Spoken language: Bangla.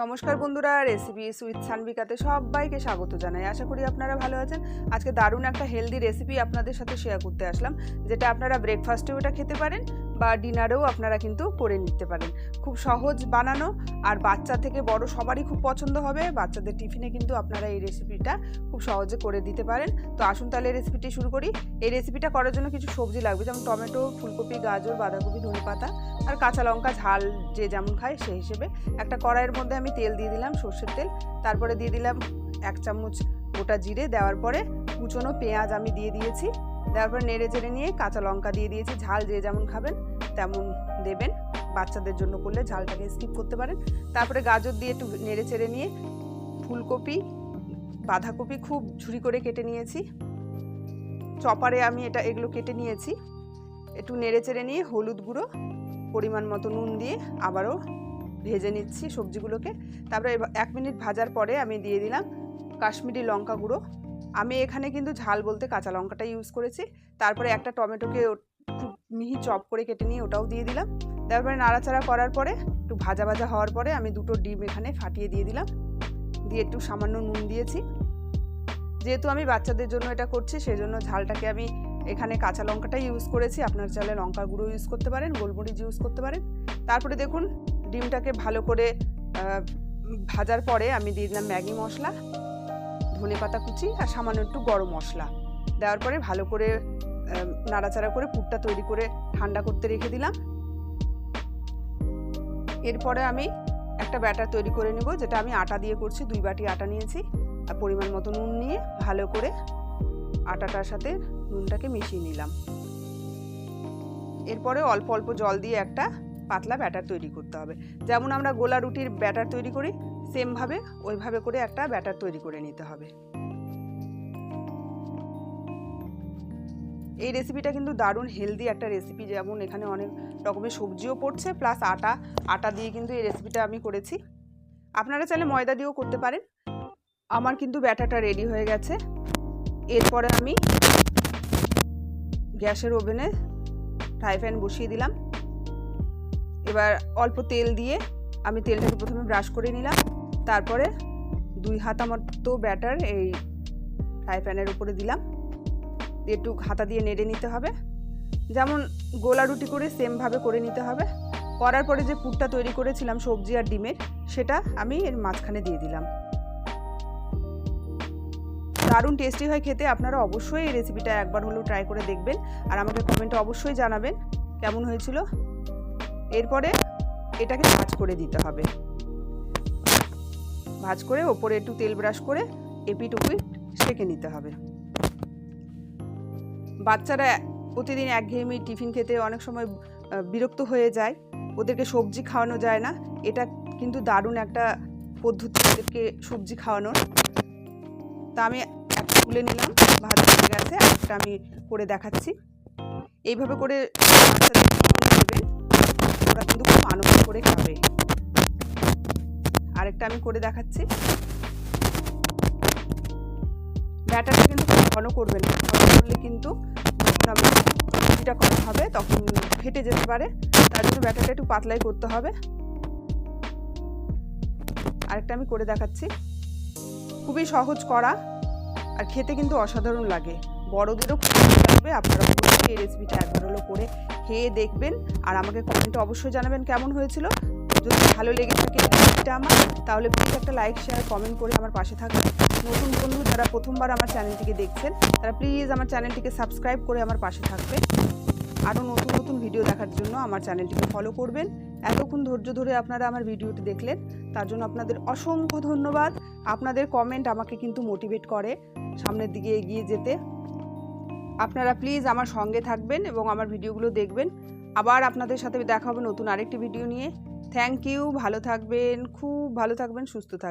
নমস্কার বন্ধুরা রেসিপি সুইথ সানবিকাতে সবাইকে স্বাগত জানাই। আশা করি আপনারা ভালো আছেন। আজকে দারুণ একটা হেলদি রেসিপি আপনাদের সাথে শেয়ার করতে আসলাম যেটা আপনারা ব্রেকফাস্টেও এটা খেতে পারেন বা ডিনারেও আপনারা কিন্তু করে নিতে পারেন। খুব সহজ বানানো আর বাচ্চা থেকে বড় সবারই খুব পছন্দ হবে। বাচ্চাদের টিফিনে কিন্তু আপনারা এই রেসিপিটা খুব সহজে করে দিতে পারেন। তো আসুন তাহলে রেসিপিটি শুরু করি। এই রেসিপিটা করার জন্য কিছু সবজি লাগবে, যেমন টমেটো, ফুলকপি, গাজর, বাঁধাকপি ধনে পাতা আর কাঁচা লঙ্কা, ঝাল যে যেমন খায় সেই হিসেবে। একটা কড়াইয়ের মধ্যে আমি তেল দিয়ে দিলাম সর্ষের তেল। তারপরে দিয়ে দিলাম এক চামচ গোটা জিরে। দেওয়ার পরে কুচনো পেঁয়াজ আমি দিয়ে দিয়েছি। দেওয়ার পরে নেড়ে চেড়ে নিয়ে কাঁচা লঙ্কা দিয়ে দিয়েছি। ঝাল যে যেমন খাবেন, তেমন দেবেন। বাচ্চাদের জন্য করলে ঝালটাকে স্কিপ করতে পারেন। তারপরে গাজর দিয়ে একটু নেড়ে চেড়ে নিয়ে ফুলকপি, বাঁধাকপি খুব ঝুরি করে কেটে নিয়েছি। চপারে আমি এটা, এগুলো কেটে নিয়েছি। একটু নেড়ে চেড়ে নিয়ে হলুদ গুঁড়ো, পরিমাণ মতো নুন দিয়ে আবারও ভেজে নিচ্ছি সবজিগুলোকে। তারপরে এক মিনিট ভাজার পরে আমি দিয়ে দিলাম কাশ্মীরি লঙ্কা গুঁড়ো। আমি এখানে কিন্তু ঝাল বলতে কাঁচা লঙ্কাটা ইউজ করেছি। তারপরে একটা টমেটোকে মিহি চপ করে কেটে নিয়ে ওটাও দিয়ে দিলাম। তারপরে নাড়াচাড়া করার পরে, একটু ভাজা ভাজা হওয়ার পরে আমি দুটো ডিম এখানে ফাটিয়ে দিয়ে দিলাম। দিয়ে একটু সামান্য নুন দিয়েছি। যেহেতু আমি বাচ্চাদের জন্য এটা করছি সেই জন্য ঝালটাকে আমি এখানে কাঁচা লঙ্কাটাই ইউজ করেছি। আপনার চাইলে লঙ্কা গুঁড়ো ইউজ করতে পারেন, গোলমরিচ ইউজ করতে পারেন। তারপরে দেখুন, ডিমটাকে ভালো করে ভাজার পরে আমি দিয়ে দিলাম ম্যাগি মশলা। ধনে পাতা কুচি আর সামান্য একটু গরম মশলা। দেওয়ার পরে ভালো করে নাড়াচাড়া করে পুরটা তৈরি করে ঠান্ডা করতে রেখে দিলাম। এরপরে আমি একটা ব্যাটার তৈরি করে নেব, যেটা আমি আটা দিয়ে করছি, দুই বাটি আটা নিয়েছি। আর পরিমাণ মতো নুন নিয়ে ভালো করে আটাটার সাথে নুনটাকে মিশিয়ে নিলাম। এরপরে অল্প অল্প জল দিয়ে একটা পাতলা ব্যাটার তৈরি করতে হবে। যেমন আমরা গোলা রুটির ব্যাটার তৈরি করি সেমভাবে ওইভাবে করে একটা ব্যাটার তৈরি করে নিতে হবে। এই রেসিপিটা কিন্তু দারুণ হেলদি একটা রেসিপি, যেমন এখানে অনেক রকমের সবজিও পড়ছে, প্লাস আটা আটা দিয়ে কিন্তু এই রেসিপিটা আমি করেছি। আপনারা চাইলে ময়দা দিয়েও করতে পারেন। আমার কিন্তু ব্যাটারটা রেডি হয়ে গেছে। এরপরে আমি গ্যাসের ওভেনে ফ্রাই প্যান বসিয়ে দিলাম। এবার অল্প তেল দিয়ে আমি তেলটাকে প্রথমে ব্রাশ করে নিলাম। তারপরে দুই হাতা মতো ব্যাটার এই ফ্রাই প্যানের উপরে দিলাম। একটু হাতা দিয়ে নেড়ে নিতে হবে। যেমন গোলা রুটি করে সেমভাবে করে নিতে হবে। করার পরে যে পুরটা তৈরি করেছিলাম সবজি আর ডিমের, সেটা আমি এর মাঝখানে দিয়ে দিলাম। দারুণ টেস্টি হয় খেতে। আপনারা অবশ্যই এই রেসিপিটা একবার হলেও ট্রাই করে দেখবেন। আর আমাকে কমেন্টে অবশ্যই জানাবেন কেমন হয়েছিল। এরপরে এটাকে ভাজ করে দিতে হবে। ভাজ করে ওপরে একটু তেল ব্রাশ করে এপিট উপিট সেঁকে নিতে হবে। বাচ্চারা প্রতিদিন একঘেয়েমি টিফিন খেতে অনেক সময় বিরক্ত হয়ে যায়। ওদেরকে সবজি খাওয়ানো যায় না। এটা কিন্তু দারুণ একটা পদ্ধতি ওদেরকে সবজি খাওয়ানোর। তা আমি একটা তুলে নিলাম, ভাজা হয়ে গেছে একটা আমি করে দেখাচ্ছি। এইভাবে করে ওরা কিন্তু খুব আনন্দ করে খাবে। আরেকটা আমি করে দেখাচ্ছি। ব্যাটারটা কিন্তু ঘন করবেন না। ঘন করলে কিন্তু যখন রুটিটা করা হবে, তখন ফেটে যেতে পারে। তার জন্য ব্যাটারটা একটু পাতলাই করতে হবে। আরেকটা আমি করে দেখাচ্ছি। খুবই সহজ করা আর খেতে কিন্তু অসাধারণ লাগে। বড়দেরও খুব ভালো লাগবে। আপনারা এই রেসিপিটা একবার হলো করে খেয়ে দেখবেন। আর আমাকে কমেন্টে অবশ্যই জানাবেন কেমন হয়েছিল। যদি ভালো লেগে থাকে রেসিপিটা আমার, তাহলে প্লিজ একটা লাইক শেয়ার কমেন্ট করে আমার পাশে থাকবেন। নতুন বন্ধু যারা প্রথমবার আমার চ্যানেলটিকে দেখছেন, তারা প্লিজ আমার চ্যানেলটিকে সাবস্ক্রাইব করে আমার পাশে থাকবেন। আরও নতুন নতুন ভিডিও দেখার জন্য আমার চ্যানেলটিকে ফলো করবেন। এতক্ষণ ধৈর্য ধরে আপনারা আমার ভিডিওটি দেখলেন, তার জন্য আপনাদের অসংখ্য ধন্যবাদ। আপনাদের কমেন্ট আমাকে কিন্তু মোটিভেট করে সামনের দিকে এগিয়ে যেতে। আপনারা প্লিজ আমার সঙ্গে থাকবেন এবং আমার ভিডিওগুলো দেখবেন। আবার আপনাদের সাথে দেখা হবে নতুন আরেকটি ভিডিও নিয়ে। থ্যাংক ইউ ভালো থাকবেন খুব ভালো থাকবেন সুস্থ থাকবেন।